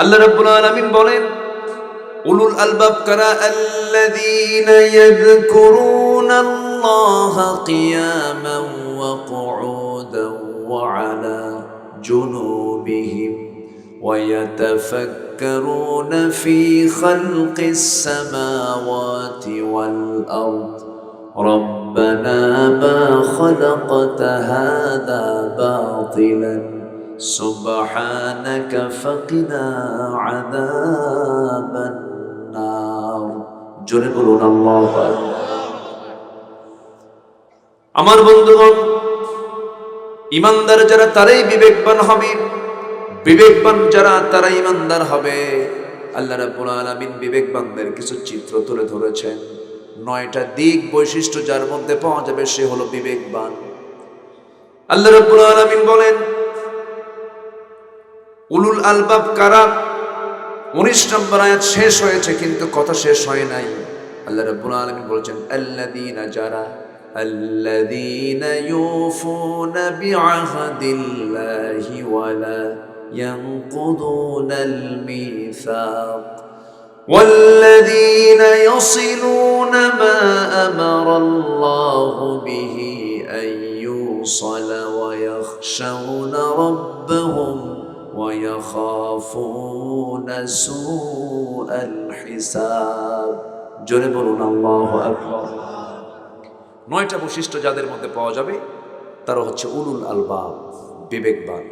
আল্লাহ রাব্বুল আলামিন বলেন উলুল আলবাব কারা আল্লাযীনা ইয়াযকুরুনা আল্লাহ কিয়ামান ওয়া কুউদান ওয়া আলা জুনুবিহিম ويتفكرون في خلق السماوات والأرض ربنا ما خلقت هذا باطلا سبحانك فقنا عذاب النار جربنا الله আমার বন্ধুগণ ইমানদার যারা তারাই বিবেকবান হবে বিবেকবান যারা তারা ইমানদার হবে আল্লাহ রাব্বুল আলামিন বিবেকবানদের কিছু চিত্র তুলে ধরেছেন নয়টা দিক বৈশিষ্ট্য যার মধ্যে পাওয়া যাবে সে হলো বিবেকবান আল্লাহ রাব্বুল আলামিন বলেন উলুল আলবাব কারা উনিশ নম্বর আয়াত শেষ হয়েছে কিন্তু কথা শেষ হয় নাই আল্লাহ রাব্বুল আলামিন বলেছেন আল্লাযীনা যারা الذين يوفون بعهد الله ولا ينقضون الميثاق والذين يصلون ما امر الله به ان يوصل ويخشون ربهم ويخافون سوء الحساب جربنا الله اكبر নয়টা বৈশিষ্ট্য যাদের মধ্যে পাওয়া যাবে তারা হচ্ছে উলুল আলবাব বিবেকবান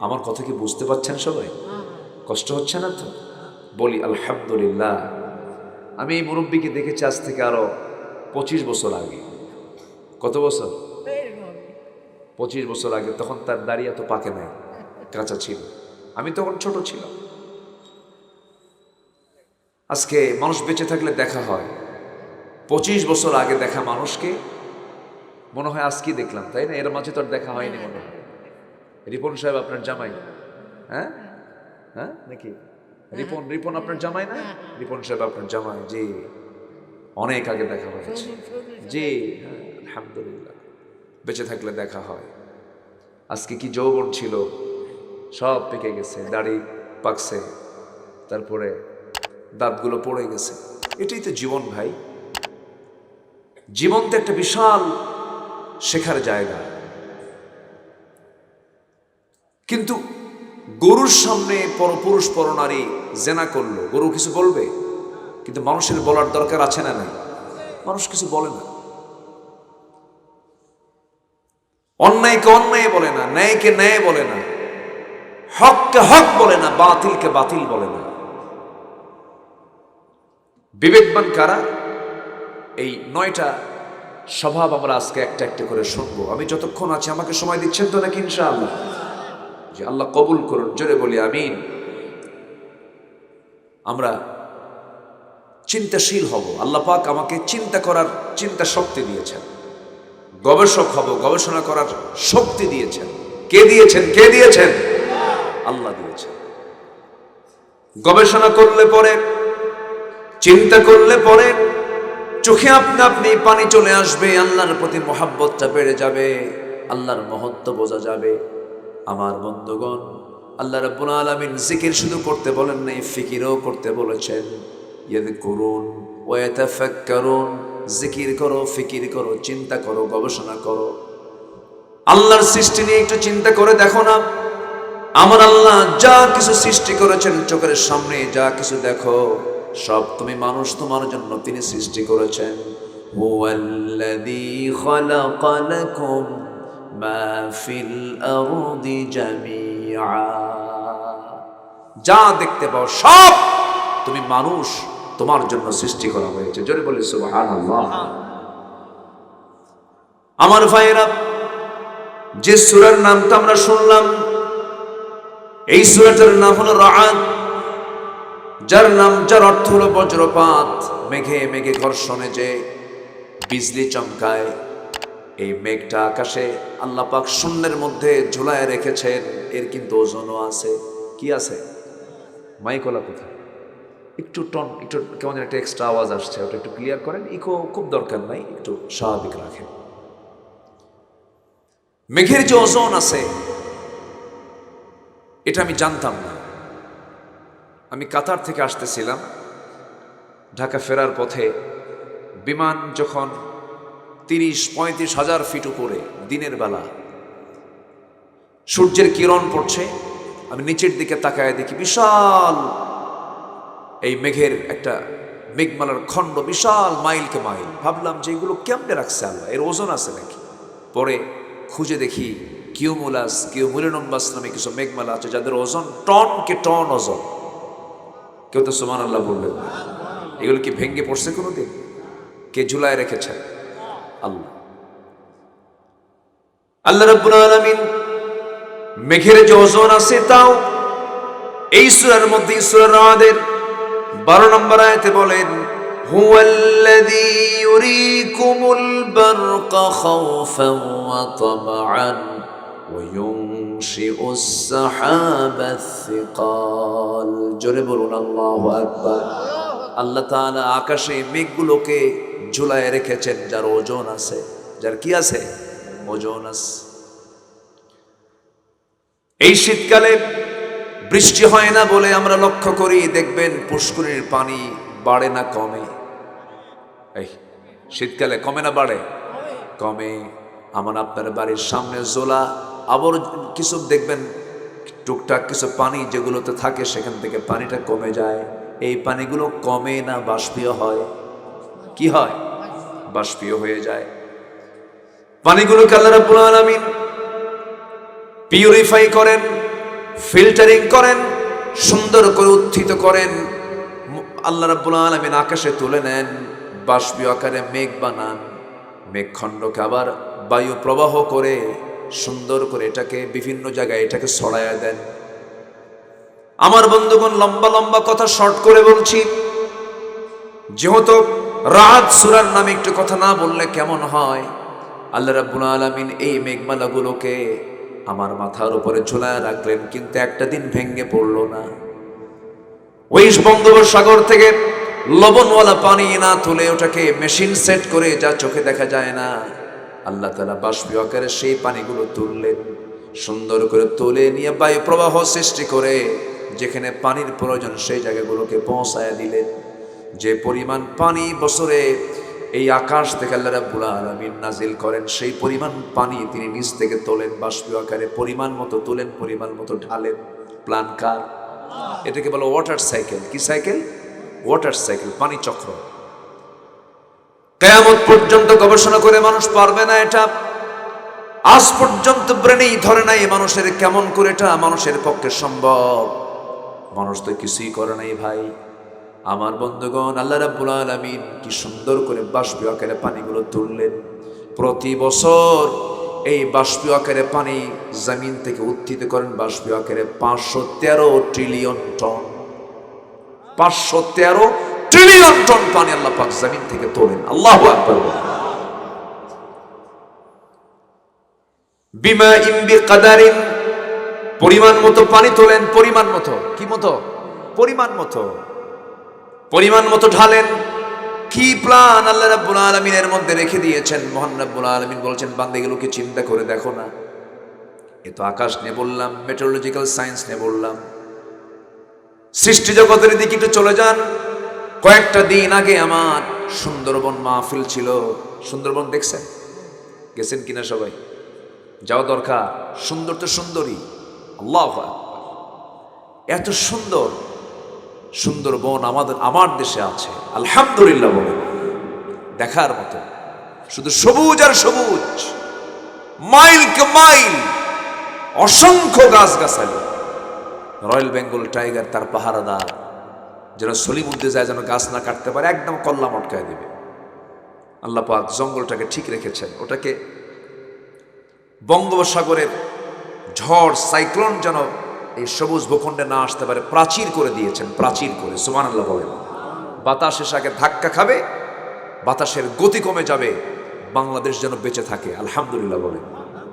আমার কথা কি বুঝতে পারছেন সবাই কষ্ট হচ্ছে না তো বলি আলহামদুলিল্লাহ আমি এই মুরব্বীকে দেখেছি আজ থেকে আরো পঁচিশ বছর আগে কত বছর পঁচিশ বছর আগে তখন তার দাড়ি এত পাকে নাই কাঁচা ছিল আমি তখন ছোট ছিলাম। আজকে মানুষ বেঁচে থাকলে দেখা হয়। পঁচিশ বছর আগে দেখা মানুষকে, মনে হয় আজকে দেখলাম, তাই না? এর মাঝে তো আর দেখা হয়নি মনে হয়। রিপন সাহেব আপনার জামাই হ্যাঁ? হ্যাঁ? নাকি? রিপন রিপন আপনার জামাই না? রিপন সাহেব আপনার জামাই, জি। অনেক আগে দেখা হয়েছে। জি হ্যাঁ আলহামদুলিল্লাহ। বেঁচে থাকলে দেখা হয়। আজকে কি যৌবন ছিল? সব পেকে গেছে, দাড়ি পাকছে, তারপরে দাঁতগুলো পড়ে গেছে। এটাই তো জীবন ভাই। জীবন তো একটা বিশাল শেখার জায়গা। কিন্তু গরুর সামনে পরপুরুষ পরনারী জেনা করল। গরু কিছু বলবে? কিন্তু মানুষের বলার দরকার আছে না নাই? মানুষ কিছু বলে না। অন্যায়কে অন্যায় বলে না, ন্যায়কে ন্যায় বলে না। হককে হক বলে না, বাতিলকে বাতিল বলে না। বিবেকবান কারা? এই নয়টা স্বভাব আমরা আজকে একটা একটা করে শুনব। আমি যতক্ষণ আছি, আমাকে সময় দিচ্ছেন তো নাকি ইনশাআল্লাহ? যে আল্লাহ কবুল করুন, জোরে বলি আমিন। আমরা চিন্তাশীল হব। আল্লাহ পাক আমাকে চিন্তা করার চিন্তা শক্তি দিয়েছেন। গবেষক হব, গবেষণা করার শক্তি দিয়েছেন। কে দিয়েছেন? কে দিয়েছেন? আল্লাহ দিয়েছেন। গবেষণা করলে পরে, চিন্তা করলে পরে, চোখে আপনা আপনি পানি চলে আসবে, আল্লাহর প্রতি মহাব্বতটা বেড়ে যাবে, আল্লাহর মহত্ব বোঝা যাবে। আমার বন্ধুগণ, আল্লাহ রাব্বুল আলামিন জিকির শুধু করতে বলেন নাই, ফিকিরও করতে বলেছেন। ইয়াদ করুন ওয়াতাফাক্কারুন জিকির করো, ফিকির করো, চিন্তা করো, গবেষণা করো। আল্লাহর সৃষ্টি নিয়ে একটু চিন্তা করে দেখো না আমার আল্লাহ যা কিছু সৃষ্টি করেছেন চোখের সামনে, যা কিছু দেখো, সব তুমি মানুষ তোমার জন্য তিনি সৃষ্টি করেছেন। যা দেখতে পাও, সব তুমি মানুষ তোমার জন্য সৃষ্টি করা হয়েছে। জোরে বলি আমার ভাইয়েরা, যে সূরার নামটা আমরা শুনলাম এই সূরাটার নাম হলো রাআদ। যার নাম, যার অর্থ হলো বজ্রপাত। মেঘে মেঘে ঘর্ষণে যে বিজলি চমকায়, এই মেঘটা আকাশে আল্লাহ পাক শূন্যের মধ্যে ঝুলায় রেখেছেন। এর কিন্তু ওজনও আছে। কি আছে? মাইকলা কোথায়? একটু টন, একটু কেমন একটা এক্সট্রা আওয়াজ আসছে। ওটা একটু ক্লিয়ার করেন? ইকো খুব দরকার নাই, একটু স্বাভাবিক রাখেন। মেঘের যে ওজন আছে এটা আমি জানতাম না। আমি কাতার থেকে আসতেছিলাম। ঢাকা ফেরার পথে বিমান যখন তিরিশ, পঁয়ত্রিশ হাজার ফিট উপরে, দিনের বেলা, সূর্যের কিরণ পড়ছে। আমি নিচের দিকে তাকায় দেখি বিশাল এই মেঘের একটা মেঘমালার খণ্ড, বিশাল মাইলকে মাইল। ভাবলাম যে এগুলো কেমনে রাখছে আল্লাহ? এর ওজন আছে নাকি? পরে খুঁজে দেখি কিউমুলাস কিউমুলিনম্বাস নামে কিছু মেঘমালা আছে, যাদের ওজন টন কে টন ওজন। কেউ তো সুমান আল্লাহ বললেন এগুলো কি ভেঙ্গে পড়ছে কোনোদিন? কে ঝুলায় রেখেছে? আল্লাহ। আল্লাহ রাব্বুল আলামিন মেঘের যে ওজন আছে তাও এই সূরার মধ্যে সূরা রাদের 12 নম্বর আয়াতে বলেন, হুয়াল্লাযী ইউরীকুমুল বারকা খাওফান ওয়া তামআন। وينشئ السحاب الثقال জোরে বলুন আল্লাহু আকবার আল্লাহ তাআলা আকাশে মেঘগুলোকে ঝুলায় রেখেছেন যার ওজন আছে যার কি আছে ওজন আছে এই শীতকালে বৃষ্টি হয় না বলে আমরা লক্ষ্য করি দেখবেন পুষ্করিণীর পানি বাড়ে না কমে এই শীতকালে কমে না বাড়ে কমে আমার আপনার বাড়ির সামনে জোলা আবার কিছু দেখবেন, টুকটাক কিছু পানি যেগুলোতে থাকে, সেখান থেকে পানিটা কমে যায়। এই পানিগুলো কমে না বাষ্পীয় হয়? কি হয়? বাষ্পীয় হয়ে যায়। পানিগুলোকে আল্লাহ রাব্বুল পিউরিফাই করেন ফিল্টারিং করেন, সুন্দর করে উত্থিত করেন। আল্লাহ রাব্বুল আলামিন আকাশে তুলে নেন, বাষ্পীয় আকারে মেঘ বানান। মেঘখণ্ডকে আবার বায়ু প্রবাহ করে সুন্দর করে এটাকে বিভিন্ন জায়গায় এটাকে ছড়ায়া দেন। আমার বন্ধুগণ, লম্বা লম্বা কথা শর্ট করে বলছি। যেহেতু রাত সুরার নামে একটু কথা না বললে কেমন হয়? আল্লাহ রাব্বুল আলামিন এই মেঘমালাগুলোকে আমার মাথার উপরে ঝুলায় রাখলেন, কিন্তু একটা দিন ভেঙ্গে পড়ল না। ওই বঙ্গোপসাগর থেকে লবণওয়ালা পানি না তুলে ওটাকে মেশিন সেট করে যা চোখে দেখা যায় না। আল্লাহ তালা বাষ্পীয় আকারে সেই পানিগুলো তুললেন, সুন্দর করে তুলে নিয়ে বায়ু প্রবাহ সৃষ্টি করে যেখানে পানির প্রয়োজন সেই জায়গাগুলোকে পৌঁছায় দিলেন। যে পরিমাণ পানি বছরে এই আকাশ থেকে আল্লাহ রাব্বুল নাজিল করেন, সেই পরিমাণ পানি তিনি নিচ থেকে তোলেন বাষ্পীয় আকারে পরিমাণ মতো তোলেন, পরিমাণ মতো ঢালেন। প্লান কার? এটাকে বলো ওয়াটার সাইকেল। কি সাইকেল? ওয়াটার সাইকেল, পানি চক্র। কেয়ামত পর্যন্ত গবেষণা করে মানুষ পারবে না এটা। আজ পর্যন্ত ব্রেনেই ধরে নাই মানুষের কেমন করে এটা মানুষের পক্ষে সম্ভব। মানুষ তো কিছুই করে নাই ভাই। আমার বন্ধুগণ, আল্লাহ রাব্বুল আলামিন কি সুন্দর করে বাষ্পীয় আকারে পানিগুলো তুললেন। প্রতি বছর এই বাষ্পীয় আকারে পানি জমিন থেকে উত্থিত করেন বাষ্পীয় আকারে পাঁচশো তেরো ট্রিলিয়ন টন। পাঁচশো তেরো টন পানি আল্লাহ পাক জমিন থেকে তোলেন। আল্লাহ আকবর। বিমা ইম্বি কাদারিন পরিমাণ মতো পানি তোলেন, পরিমাণ মতো। কি মতো? পরিমাণ মতো। পরিমাণ মতো ঢালেন। কি প্ল্যান আল্লাহ রাব্বুল আলামিনের মধ্যে রেখে দিয়েছেন? মহান রাব্বুল আলামিন বলছেন বান্দাগুলোকে চিন্তা করে দেখো না। এ তো আকাশ নিয়ে বললাম মেট্রোলজিক্যাল সায়েন্স নিয়ে বললাম। সৃষ্টি জগতের দিকে একটু চলে যান। কয়েকটা দিন আগে আমার সুন্দরবন মাহফিল ছিল। সুন্দরবন দেখছেন? গেছেন কিনা সবাই? যাওয়া দরকার। সুন্দর তো সুন্দরী আল্লাহ। এত সুন্দর। সুন্দরবন আমাদের, আমার দেশে আছে। আলহামদুলিল্লাহ বলে। দেখার মতো। শুধু সবুজ আর সবুজ। মাইল কে মাইল অসংখ্য গাছ গাছালি রয়্যাল বেঙ্গল টাইগার তার পাহারাদার। যেন সলিমুদ্দে যায় যেন গাছ না কাটতে পারে, একদম কল্লা মটকায় দেবে। আল্লাহ পাক জঙ্গলটাকে ঠিক রেখেছেন। ওটাকে বঙ্গোপসাগরের ঝড়, সাইক্লোন যেন এই সবুজ ভূখণ্ডে না আসতে পারে, প্রাচীর করে দিয়েছেন, প্রাচীর করে সুমান আল্লাহ বলেন। বাতাস এসে ধাক্কা খাবে, বাতাসের গতি কমে যাবে, বাংলাদেশ যেন বেঁচে থাকে, আলহামদুলিল্লাহ বলেন।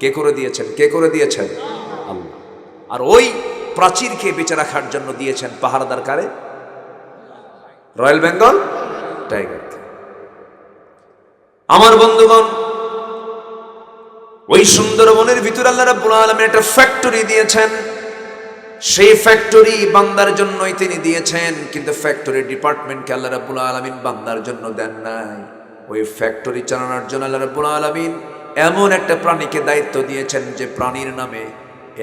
কে করে দিয়েছেন? কে করে দিয়েছেন? আল্লাহ। আর ওই প্রাচীরকে বেঁচে রাখার জন্য দিয়েছেন পাহারাদার কারে রয়্যাল বেঙ্গল টাইগারকে আমার বন্ধুগণ, ওই সুন্দরবনের ভিতরে আল্লাহ রাব্বুল আলামিন একটা ফ্যাক্টরি দিয়েছেন। সেই ফ্যাক্টরি বান্দার জন্যই তিনি দিয়েছেন, কিন্তু ফ্যাক্টরি ডিপার্টমেন্টকে আল্লাহ রাব্বুল আলামিন বান্দার জন্য দেন নাই। ওই ফ্যাক্টরি চালানোর জন্য আল্লাহ রাব্বুল আলামিন এমন একটা প্রাণীকে দায়িত্ব দিয়েছেন যে প্রাণীর নামে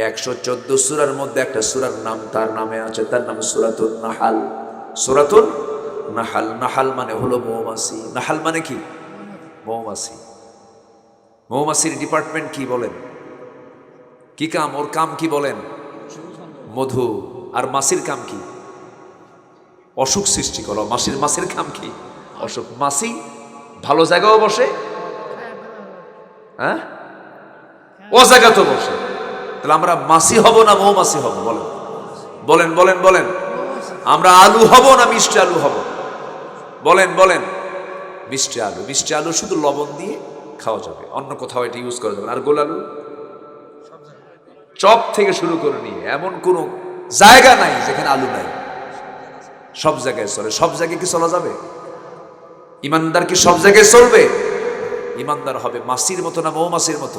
একশো চোদ্দ সুরার মধ্যে একটা সুরার নাম, তার নামে আছে, তার নাম সুরাতুল নাহাল। সুরাতুল নাহাল নাহাল মানে হলো মৌমাছি। নাহাল মানে কি? মৌমাছি। মৌমাছির ডিপার্টমেন্ট কি বলেন? কি কাম? ওর কাম কি বলেন? মধু। আর মাসির কাম কি? অসুখ সৃষ্টি করো। মাসির মাসির কাম কি? অসুখ। মাসি ভালো জায়গাও বসে। হ্যাঁ? ও জায়গা তো বসে। তাহলে আমরা মাসি হব না মৌমাছি হব? বলেন। বলেন বলেন বলেন। আমরা আলু হব না মিষ্টি আলু হব? বলেন বলেন। মিষ্টি আলু মিষ্টি আলু শুধু লবণ দিয়ে খাওয়া যাবে। অন্য কোথাও এটা ইউজ করা যাবে আর গোল আলু? চপ থেকে শুরু করে নিয়ে, এমন কোনো জায়গা নাই যেখানে আলু নাই। সব জায়গায় চলে। সব জায়গায় কি চলা যাবে? ইমানদার কি সব জায়গায় চলবে? ইমানদার হবে মাসির মতো না মৌমাছির মতো?